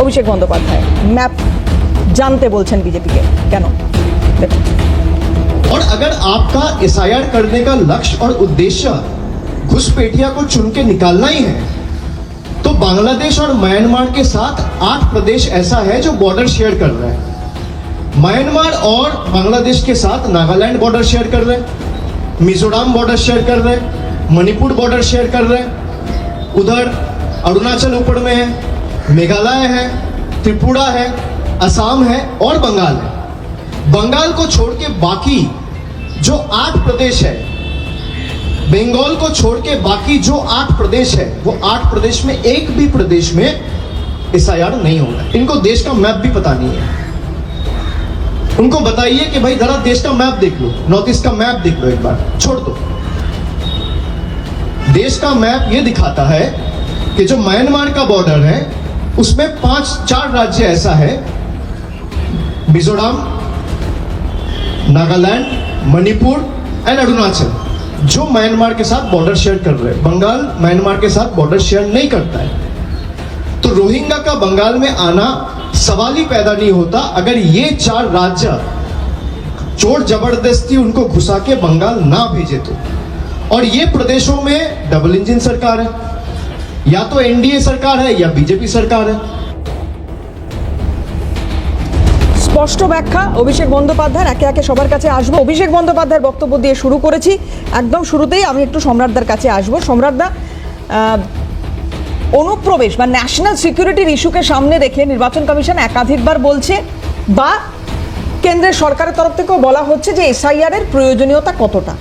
Abhishek Bandyopadhyay map জানতে বলছেন বিজেপিকে কেন দেখুন और अगर आपका एस करने का लक्ष्य और उद्देश्य घुसपैठिया को चुन के निकालना ही है तो बांग्लादेश और म्यांमार के साथ आठ प्रदेश ऐसा है जो बॉर्डर शेयर कर रहा है म्यांमार और बांग्लादेश के साथ नागालैंड बॉर्डर शेयर कर रहे हैं मिजोरम बॉर्डर शेयर कर रहे हैं मणिपुर बॉर्डर शेयर कर रहे हैं उधर अरुणाचल ऊपर में है मेघालय है, त्रिपुरा है, असम है और बंगाल है। बंगाल को छोड़ के बाकी जो आठ प्रदेश है, बंगाल को छोड़ के बाकी जो आठ प्रदेश है, वो आठ प्रदेश में एक भी प्रदेश में एस नहीं होगा इनको देश का मैप भी पता नहीं है। उनको बताइए कि भाई, जरा देश का मैप देख लो, नॉर्थ ईस्ट का मैप देख लो एक बार, छोड़ दो। देश का मैप ये दिखाता है कि जो म्यांमार का बॉर्डर है उसमें पाँच, चार राज्य ऐसा है। मिजोरम, नागालैंड, मणिपुर एंड अरुणाचल, जो म्यांमार के साथ बॉर्डर शेयर कर रहे हैं। बंगाल म्यांमार के साथ बॉर्डर शेयर नहीं करता है। तो रोहिंग्या का बंगाल में आना सवाल ही पैदा नहीं होता। अगर ये चार राज्य चोर ज़बरदस्ती उनको घुसा के बंगाल ना भेजे तो। और ये प्रदेशों में डबल इंजन सरकार है। या तो एनडीए सरकार है या बीजेपी सरकार है স্পষ্ট ব্যাখ্যা অভিষেক বন্দ্যোপাধ্যায় একে একে সবার কাছে আসবো অভিষেক বন্দ্যোপাধ্যায়ের বক্তব্য দিয়ে শুরু করেছি একদম শুরুতেই আমি একটু সম্রাটদার কাছে আসবো সম্রাটদা আহ, অনুপ্রবেশ বা ন্যাশনাল সিকিউরিটির ইস্যুকে সামনে রেখে নির্বাচন কমিশন একাধিকবার বলছে বা কেন্দ্রের সরকারের তরফ থেকেও বলা হচ্ছে যে এসআইআর এর প্রয়োজনীয়তা কতটা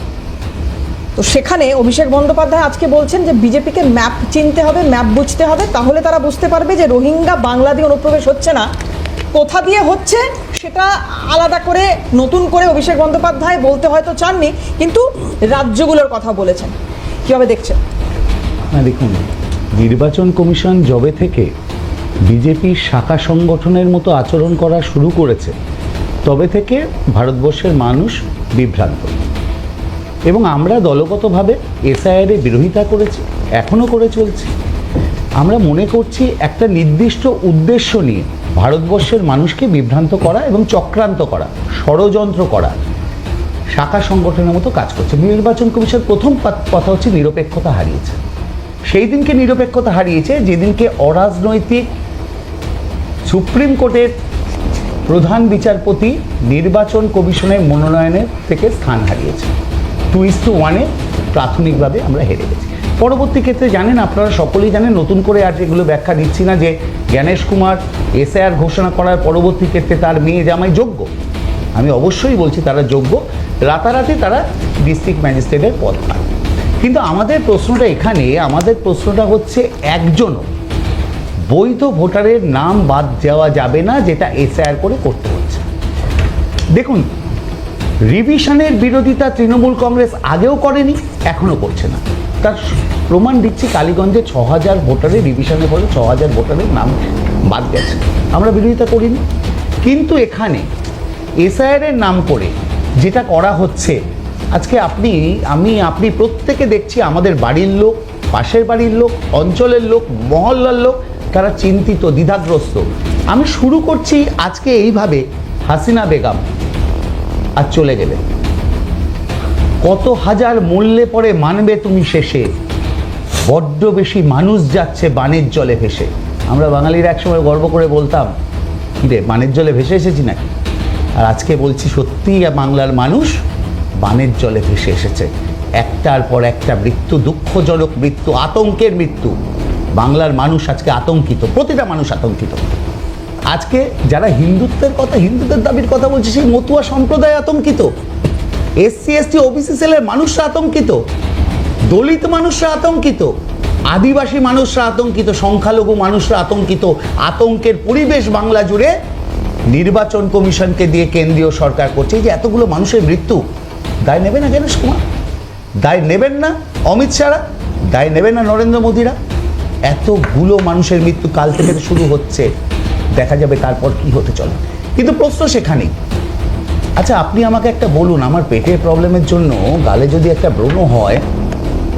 তো সেখানে অভিষেক বন্দ্যোপাধ্যায় আজকে বলছেন যে বিজেপিকে ম্যাপ চিনতে হবে, ম্যাপ বুঝতে হবে, তাহলে তারা বুঝতে পারবে যে রোহিঙ্গা বাংলা দিয়ে অনুপ্রবেশ হচ্ছে না। কোথা দিয়ে হচ্ছে সেটা আলাদা করে, নতুন করে অভিষেক বন্দ্যোপাধ্যায় বলতে হয়তো চাননি, কিন্তু রাজ্যগুলোর কথা বলেছেন। কীভাবে দেখছেন? না, দেখুন, নির্বাচন কমিশন জবে থেকে বিজেপির শাখা সংগঠনের মতো আচরণ করা শুরু করেছে, তবে থেকে ভারতবর্ষের মানুষ বিভ্রান্ত। এবং আমরা দলগতভাবে এসআইআর বিরোধিতা করেছি এখনও করে চলছি। আমরা মনে করছি একটা নির্দিষ্ট উদ্দেশ্য নিয়ে ভারতবর্ষের মানুষকে বিভ্রান্ত করা এবং চক্রান্ত করা, ষড়যন্ত্র করা শাখা সংগঠনের মতো কাজ করছে। নির্বাচন কমিশন প্রথম কথা হচ্ছে নিরপেক্ষতা হারিয়েছে। সেই দিনকে নিরপেক্ষতা হারিয়েছে যেদিনকে অরাজনৈতিক সুপ্রিম কোর্টের প্রধান বিচারপতি নির্বাচন কমিশনের মনোনয়নের থেকে স্থান হারিয়েছে। টু ইস টু ওয়ানে প্রাথমিকভাবে আমরা হেরে গেছি। পরবর্তী ক্ষেত্রে জানেন, আপনারা সকলেই জানেন, নতুন করে আর এগুলো ব্যাখ্যা দিচ্ছি না যে জ্ঞানেশ কুমার এসআইআর ঘোষণা করার পরবর্তী ক্ষেত্রে তার মেয়ে জামাই যোগ্য। আমি অবশ্যই বলছি তারা যোগ্য। রাতারাতি তারা ডিস্ট্রিক্ট ম্যাজিস্ট্রেটের পদ পায়। কিন্তু আমাদের প্রশ্নটা এখানে, আমাদের প্রশ্নটা হচ্ছে একজনও বৈধ ভোটারের নাম বাদ দেওয়া যাবে না, যেটা এসআইআর করে করতে হচ্ছে। দেখুন রিভিশনের বিরোধিতা তৃণমূল কংগ্রেস আগেও করেনি এখনও করছে না। তার প্রমাণ দিচ্ছি, কালীগঞ্জে ছ হাজার ভোটারের রিভিশনের ফলে ছ হাজার ভোটারের নাম বাদ গেছে। আমরা বিরোধিতা করিনি। কিন্তু এখানে এসআইআর এর নাম করে যেটা করা হচ্ছে, আজকে আপনি, আমি, আপনি প্রত্যেকে দেখছি আমাদের বাড়ির লোক, পাশের বাড়ির লোক, অঞ্চলের লোক, মহল্লার লোক, তারা চিন্তিত, দ্বিধাগ্রস্ত। আমি শুরু করছি আজকে এইভাবে হাসিনা বেগম আর চলে গেলে। কত হাজার মূল্যে পরে মানবে তুমি শেষে। বড্ড বেশি মানুষ যাচ্ছে বানের জলে ভেসে। আমরা বাঙালিরা একসময় গর্ব করে বলতাম "কি রে বানের জলে ভেসে এসেছি নাকি? আর আজকে বলছি, সত্যিই বাংলার মানুষ বানের জলে ভেসে এসেছে। একটার পর একটা মৃত্যু, দুঃখজনক মৃত্যু, আতঙ্কের মৃত্যু। বাংলার মানুষ আজকে আতঙ্কিত, প্রতিটা মানুষ আতঙ্কিত। আজকে যারা হিন্দুত্বের কথা, হিন্দুদের দাবির কথা বলছে, সেই মতুয়া সম্প্রদায় আতঙ্কিত। এসসি, এসটি, ওবিসি সেলের মানুষরা আতঙ্কিত। দলিত মানুষরা আতঙ্কিত। আদিবাসী মানুষরা আতঙ্কিত। সংখ্যালঘু মানুষরা আতঙ্কিত। আতঙ্কের পরিবেশ বাংলা জুড়ে নির্বাচন কমিশনকে দিয়ে কেন্দ্রীয় সরকার করছে। যে এতগুলো মানুষের মৃত্যু, দায় নেবে না গণেশ কুমার? দায় নেবেন না অমিত শাহরা? দায় নেবেন না নরেন্দ্র মোদীরা? এতগুলো মানুষের মৃত্যু কাল থেকে শুরু হচ্ছে। দেখা যাবে তারপর কি হতে চলে। কিন্তু প্রশ্ন সেখানেই। আচ্ছা আপনি আমাকে একটা বলুন, আমার পেটের প্রবলেমের জন্য গালে যদি একটা ব্রণ হয়,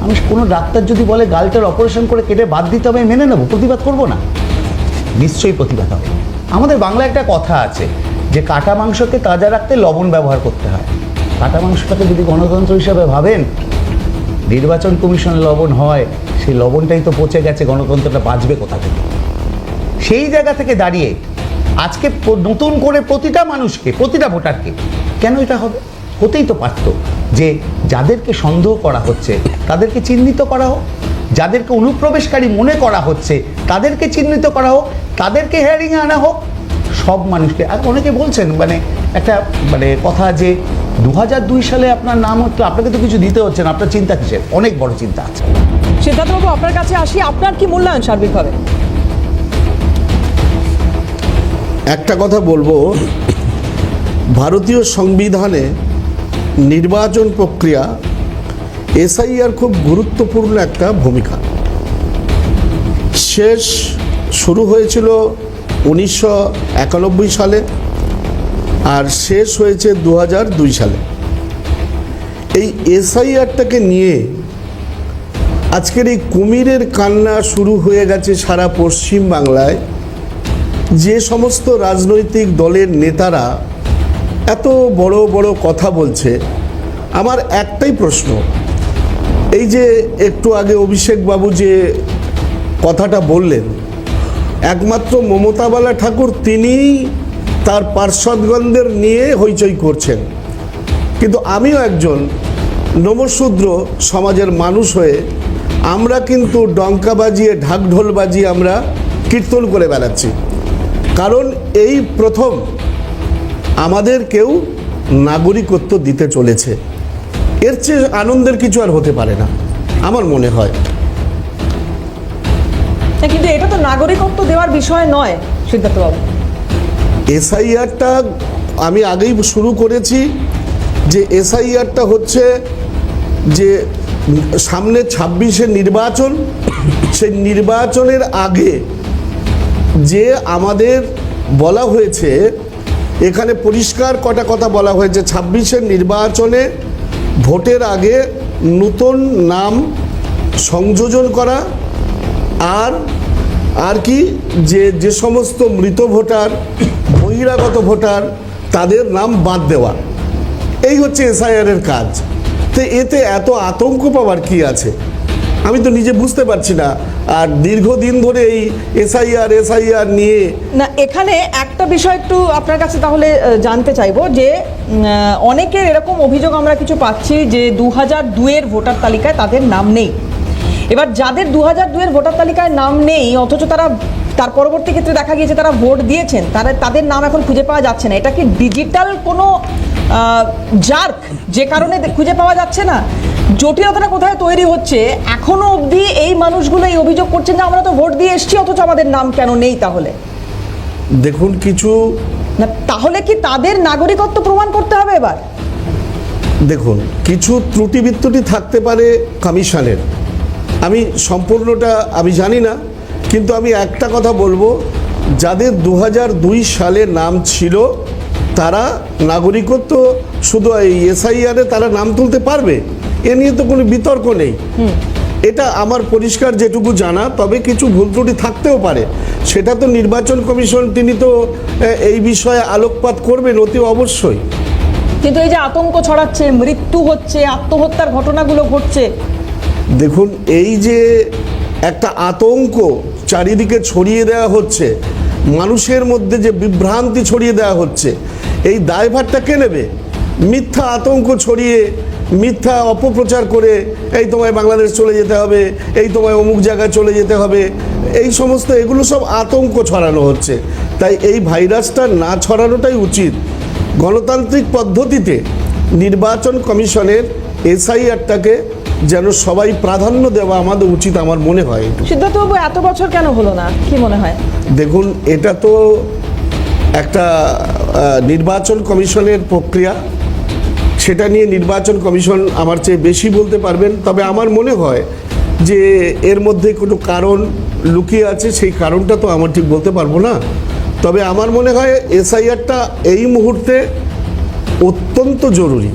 আমি কোনো ডাক্তার যদি বলে গালটার অপারেশন করে কেটে বাদ দিতে হবে মেনে নেব, প্রতিবাদ করব না? নিশ্চয়ই প্রতিবাদ হবে। আমাদের বাংলায় একটা কথা আছে যে কাটা মাংসকে তাজা রাখতে লবণ ব্যবহার করতে হয়। কাটা মাংসটাকে যদি গণতন্ত্র হিসাবে ভাবেন, নির্বাচন কমিশনে লবণ হয়, সেই লবণটাই তো পচে গেছে, গণতন্ত্রটা বাঁচবে কোথা থেকে? সেই জায়গা থেকে দাঁড়িয়ে আজকে নতুন করে প্রতিটা মানুষকে, প্রতিটা ভোটারকে কেন এটা হবে? হতেই তো পারত যে যাদেরকে সন্দেহ করা হচ্ছে, তাদেরকে চিহ্নিত করা হোক, যাদেরকে অনুপ্রবেশকারী মনে করা হচ্ছে, তাদেরকে চিহ্নিত করা হোক, তাদেরকে হেয়ারিংয়ে আনা হোক, সব মানুষকে। আর অনেকে বলছেন মানে একটা মানে কথা যে দু সালে আপনার নাম হচ্ছে, আপনাকে তো কিছু দিতে হচ্ছে না, আপনার চিন্তা কিসের? অনেক বড় চিন্তা আছে। সিদ্ধার্থবাবু, আপনার কাছে আসি, আপনার কি মূল্যায়ন সার্বিকভাবে? একটা কথা বলব। ভারতীয় সংবিধানে নির্বাচন প্রক্রিয়া এসআইআর খুব গুরুত্বপূর্ণ একটা ভূমিকা। শেষ শুরু হয়েছিল উনিশশো একানব্বই সালে আর শেষ হয়েছে দু সালে। এই এসআইআরটাকে নিয়ে আজকের এই কুমিরের কান্না শুরু হয়ে গেছে সারা পশ্চিম বাংলায় যে সমস্ত রাজনৈতিক দলের নেতারা এত বড় বড় কথা বলছে, আমার একটাই প্রশ্ন। এই যে একটু আগে অভিষেক বাবু যে কথাটা বললেন, একমাত্র মমতাবালা ঠাকুর তিনিই তার পার্শ্বদগণদের নিয়ে হইচই করছেন। কিন্তু আমিও একজন নমশূদ্র সমাজের মানুষ হয়ে আমরা কিন্তু ডঙ্কা বাজিয়ে, ঢাকঢোল বাজিয়ে আমরা কীর্তন করে বেড়াচ্ছি। কারণ এই প্রথম আমাদের কেউ নাগরিকত্ব দিতে চলেছে। এর চেয়ে আনন্দের কিছু আর হতে পারে না আমার মনে হয়। কিন্তু এটা তো নাগরিকত্ব দেওয়ার বিষয় নয় সিদ্ধার্থবাবু এসআইআরটা আমি আগেই শুরু করেছি যে এসআইআরটা হচ্ছে যে সামনে ছাব্বিশে নির্বাচন সেই নির্বাচনের আগে যে আমাদের বলা হয়েছে, এখানে পরিষ্কার কটা কথা বলা হয়েছে। ছাব্বিশের নির্বাচনে ভোটের আগে নতুন নাম সংযোজন করা আর আর কি, যে যে সমস্ত মৃত ভোটার, বহিরাগত ভোটার, তাদের নাম বাদ দেওয়া। এই হচ্ছে এসআইআরের কাজ। তো এতে এত আতঙ্ক পাওয়ার কি আছে? আমি তো নিজে বুঝতে পারছি না। আর দীর্ঘদিন ধরে এই এসআইআর এসআইআর নিয়ে না, এখানে একটা বিষয় একটু আপনার কাছে তাহলে জানতে চাইব যে অনেকের এরকম অভিযোগ আমরা কিছু পাচ্ছি যে দু হাজার দুয়ের ভোটার তালিকায় তাদের নাম নেই। এবার যাদের দু হাজার দুয়ের ভোটার তালিকায় নাম নেই, অথচ তারা তার পরবর্তী ক্ষেত্রে দেখা গিয়েছে তারা ভোট দিয়েছেন। তারা তাদের নাম এখন খুঁজে পাওয়া যাচ্ছে না। এটা কি ডিজিটাল কোনো জার্ক? যে কারণে খুঁজে পাওয়া যাচ্ছে না। জটিলতাটা কোথায় তৈরি হচ্ছে? এখনও অবধি এই মানুষগুলো এই অভিযোগ করছেন যে আমরা তো ভোট দিয়ে এসেছি অথচ আমাদের নাম কেন নেই তাহলে? দেখুন কিছু না তাহলে কি তাদের নাগরিকত্ব প্রমাণ করতে হবে এবার? দেখুন কিছু ত্রুটি বিত্রুটি থাকতে পারে কমিশনের। আমি সম্পূর্ণটা আমি জানি না কিন্তু আমি একটা কথা বলব যাদের দু দুই সালে নাম ছিল তারা নাগরিকত্ব শুধু এই এসআইআরে তারা নাম তুলতে পারবে? এ নিয়ে তো কোনো বিতর্ক নেই। এটা আমার পরিষ্কার যেটুকু জানা তবে কিছু ভুল ত্রুটি থাকতেও পারে। সেটা তো নির্বাচন কমিশন তিনি তো এই বিষয়ে আলোকপাত করবেন অতি অবশ্যই। কিন্তু এই যে আতঙ্ক ছড়াচ্ছে মৃত্যু হচ্ছে আত্মহত্যার ঘটনাগুলো ঘটছে। দেখুন এই যে একটা আতঙ্ক চারিদিকে ছড়িয়ে দেওয়া হচ্ছে। মানুষের মধ্যে যে বিভ্রান্তি ছড়িয়ে দেওয়া হচ্ছে, এই দায়ভারটা কে নেবে? মিথ্যা আতঙ্ক ছড়িয়ে, মিথ্যা অপপ্রচার করে, এই তোমায় বাংলাদেশ চলে যেতে হবে, এই তোমায় অমুক জায়গায় চলে যেতে হবে, এই সমস্ত এগুলো সব আতঙ্ক ছড়ানো হচ্ছে। তাই এই ভাইরাসটা না ছড়ানোটাই উচিত। গণতান্ত্রিক পদ্ধতিতে নির্বাচন কমিশনের এসআইআরটাকে যেন সবাই প্রাধান্য দেওয়া আমাদের উচিত আমার মনে হয়। সিদ্ধার্থবাবু এত বছর কেন হলো না? কি মনে হয়? দেখুন এটা তো একটা নির্বাচন কমিশনের প্রক্রিয়া। সেটা নিয়ে নির্বাচন কমিশন আমার চেয়ে বেশি বলতে পারবেন। তবে আমার মনে হয় যে এর মধ্যে কোনো কারণ লুকিয়ে আছে সেই কারণটা তো আমার ঠিক বলতে পারব না। তবে আমার মনে হয় এসআইআরটা এই মুহূর্তে অত্যন্ত জরুরি।